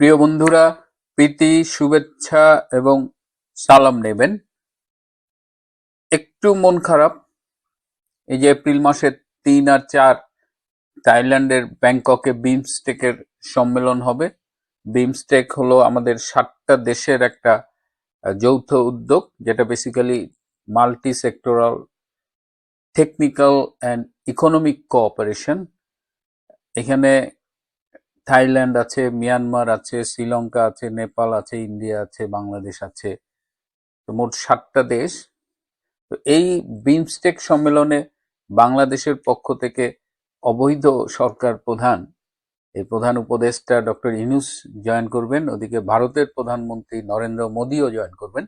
প্রিয় বন্ধুরা, প্রীতি, শুভেচ্ছা এবং সালাম নেবেন। একটু মন খারাপ, এই যে এপ্রিল মাসের তিন আর চার থাইল্যান্ডের ব্যাংককে বিমস্টেকের সম্মেলন হবে। বিমস্টেক হলো আমাদের সাতটা দেশের একটা যৌথ উদ্যোগ, যেটা basically multi sectoral technical and economic cooperation এখানে থাইল্যান্ড আছে, মিয়ানমার আছে, শ্রীলঙ্কা আছে, নেপাল আছে, ইন্ডিয়া আছে, বাংলাদেশ আছে। তো মোট সাতটা দেশ। তো এই বিমস্টেক সম্মেলনে বাংলাদেশের পক্ষ থেকে অবৈধ সরকার প্রধান, এই প্রধান উপদেষ্টা ডক্টর ইনুস জয়েন করবেন। ওদিকে ভারতের প্রধানমন্ত্রী নরেন্দ্র মোদীও জয়েন করবেন।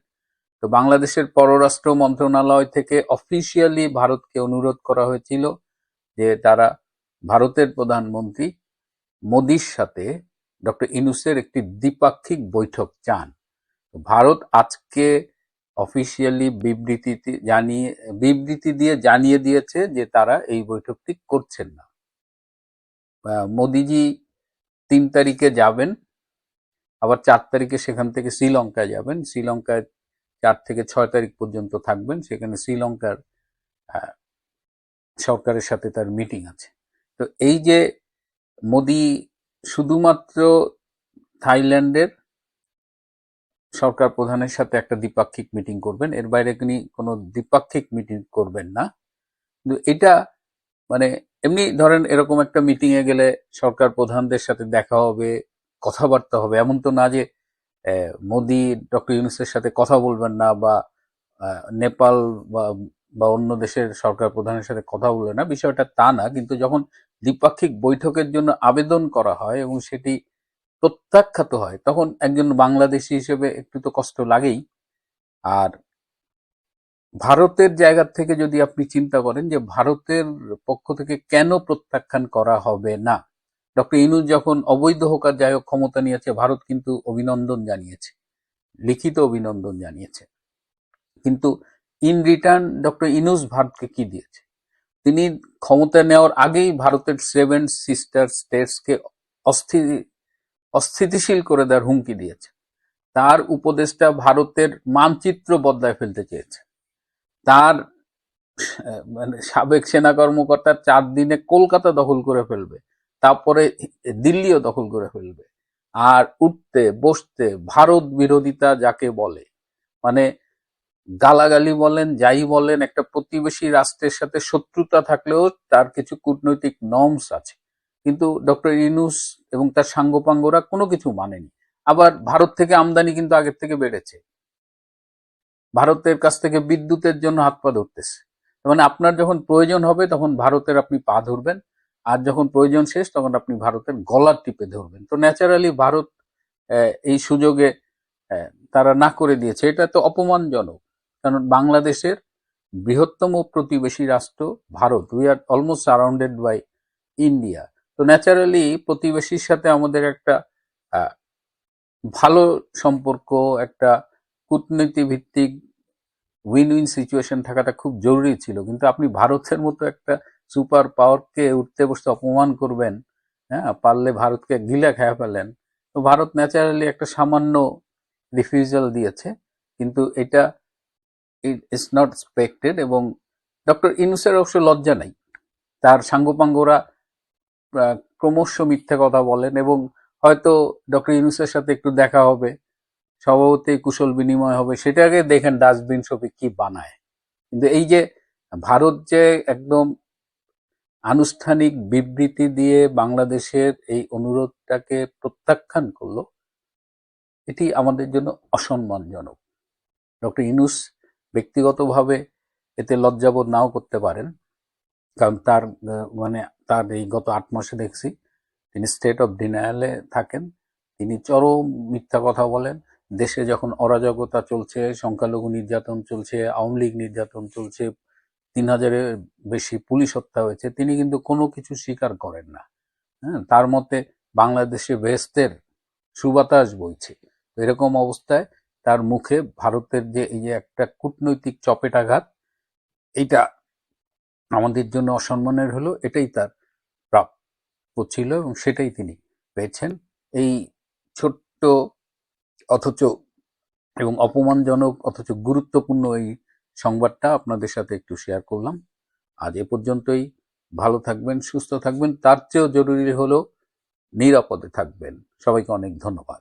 তো বাংলাদেশের পররাষ্ট্র মন্ত্রণালয় থেকে অফিসিয়ালি ভারতকে অনুরোধ করা হয়েছিল যে তারা ভারতের প্রধানমন্ত্রী মোদির সাথে ডক্টর ইনুসের একটি দ্বিপাক্ষিক বৈঠক চান। ভারত আজকে অফিসিয়ালি বিবৃতিতে জানিয়ে, বিবৃতি দিয়ে জানিয়ে দিয়েছে যে তারা এই বৈঠকটি করছেন না। মোদিজি তিন তারিখে যাবেন, আবার চার তারিখে সেখান থেকে শ্রীলঙ্কায় যাবেন। শ্রীলঙ্কায় চার থেকে ছয় তারিখ পর্যন্ত থাকবেন, সেখানে শ্রীলঙ্কার সরকারের সাথে তার মিটিং আছে। তো এই যে মোদি শুধুমাত্র থাইল্যান্ডের সরকার প্রধানের সাথে একটা দ্বিপাক্ষিক মিটিং করবেন। এর বাইরে তিনি কোনো দ্বিপাক্ষিক মিটিং করবেন না। কিন্তু এটা মানে এমনি ধরেন এরকম একটা মিটিং এ গেলে সরকার প্রধানদের সাথে দেখা হবে, কথাবার্তা হবে। এমন তো না যে মোদি, ডক্টর ইউনুসের সাথে কথা বলবেন না বা নেপাল বা বা অন্য দেশের সরকার প্রধানের সাথে কথা বলবে না। বিষয়টা তা না। কিন্তু যখন দ্বিপাক্ষিক বৈঠকের জন্য আবেদন করা হয় এবং সেটি প্রত্যাখ্যাত হয়। তখন একজন বাংলাদেশি হিসেবে একটু তো কষ্ট লাগেই। আর ভারতের জায়গা থেকে যদি আপনি চিন্তা করেন যে ভারতের পক্ষ থেকে কেন প্রত্যাখ্যান করা হবে না? ডক্টর ইনুজ যখন অবৈধ হোক আর যাই হোক ক্ষমতা নিয়েছে, ভারত কিন্তু অভিনন্দন জানিয়েছে, লিখিত অভিনন্দন জানিয়েছে। কিন্তু ইন রিটার্ন ডক্টর ইনুস ভারতকে কি দিয়েছে? তিনি ক্ষমতা নেওয়ার আগেই ভারতের সেভেন সিস্টার স্টেটসকে অস্থির অস্থিতিশীল করে দেওয়ার হুমকি দিয়েছে। তার উপদেষ্টা ভারতের মানচিত্র বদলায় ফেলতে চেয়েছে। তার মানে সাবেক সেনা কর্মকর্তা চার দিনে কলকাতা দখল করে ফেলবে, তারপরে দিল্লিও দখল করে ফেলবে। আর উঠতে, বসতে ভারত বিরোধিতা যাকে বলে মানে গালাগালি বলেন, যাই বলেন, একটা প্রতিবেশী রাষ্ট্রের সাথে শত্রুতা থাকলেও তার কিছু কূটনৈতিক নর্মস আছে। কিন্তু ডক্টর ইনুস এবং তার সাঙ্গপাঙ্গরা কোনো কিছু মানেনি। আবার ভারত থেকে আমদানি কিন্তু আগের থেকে বেড়েছে। ভারতের কাছ থেকে বিদ্যুতের জন্য হাত পা ধরতেছে। মানে আপনার যখন প্রয়োজন হবে, তখন ভারতের আপনি পা ধরবেন। আর যখন প্রয়োজন শেষ, তখন আপনি ভারতের গলার টিপে ধরবেন। তো ন্যাচারালি ভারত এই সুযোগে তারা না করে দিয়েছে। এটা তো অপমানজনক। কারণ বাংলাদেশের বৃহত্তম প্রতিবেশী রাষ্ট্র Bharat. We are almost surrounded by India তো ন্যাচারালি প্রতিবেশীর সাথে আমাদের একটা ভালো সম্পর্ক, একটা কূটনীতি ভিত্তিক উইন উইন সিচুয়েশন থাকাটা খুব জরুরি ছিল। কিন্তু আপনি ভারতের মতো একটা সুপার পাওয়ারকে উঠতে বসতে অপমান করবেন হ্যাঁ পারলে ভারতকে গিলা খেয়ে ফেলেন। তো ভারত ন্যাচারালি একটা সামান্য রিফিউজাল দিয়েছে। কিন্তু এটা ইটস নট এক্সপেক্টেড এবং ডক্টর ইনুসের অবশ্য লজ্জা নাই। তার সাঙ্গপাঙ্গরা ক্রমশ মিথ্যে কথা বলেন এবং হয়তো ডক্টর ইউনুসের সাথে একটু দেখা হবে, স্বভাবতই কুশল বিনিময় হবে, সেটাকে দেখেন ডাস্টবিন শপে কি বানায়। কিন্তু এই যে ভারত যে একদম আনুষ্ঠানিক বিবৃতি দিয়ে বাংলাদেশের এই অনুরোধটাকে প্রত্যাখ্যান করল, এটি আমাদের জন্য অসম্মানজনক। ডক্টর ইনুস ব্যক্তিগতভাবে এতে লজ্জাবোধ নাও করতে পারেন। কারণ তার মানে তার এই গত আট মাসে দেখছি তিনি স্টেট অফ ডিনায়ালে থাকেন। তিনি চরম মিথ্যা কথা বলেন। দেশে যখন অরাজকতা চলছে, সংখ্যালঘু নির্যাতন চলছে, আওয়ামী লীগ নির্যাতন চলছে, তিন হাজারের বেশি পুলিশ হত্যা হয়েছে, তিনি কিন্তু কোনো কিছু স্বীকার করেন না। হ্যাঁ তার মতে বাংলাদেশে বেহেস্তের সুবাতাস বইছে। এরকম অবস্থায় তার মুখে ভারতের যে এই যে একটা কূটনৈতিক চপেটাঘাত, এইটা আমাদের জন্য অসম্মানের হলো, এটাই তার প্রাপ্য ছিল এবং সেটাই তিনি পেয়েছেন। এই ছোট্ট অথচ এবং অপমানজনক অথচ গুরুত্বপূর্ণ এই সংবাদটা আপনাদের সাথে একটু শেয়ার করলাম। আজ এ পর্যন্তই। ভালো থাকবেন, সুস্থ থাকবেন, তার চেয়েও জরুরি হলো নিরাপদে থাকবেন। সবাইকে অনেক ধন্যবাদ।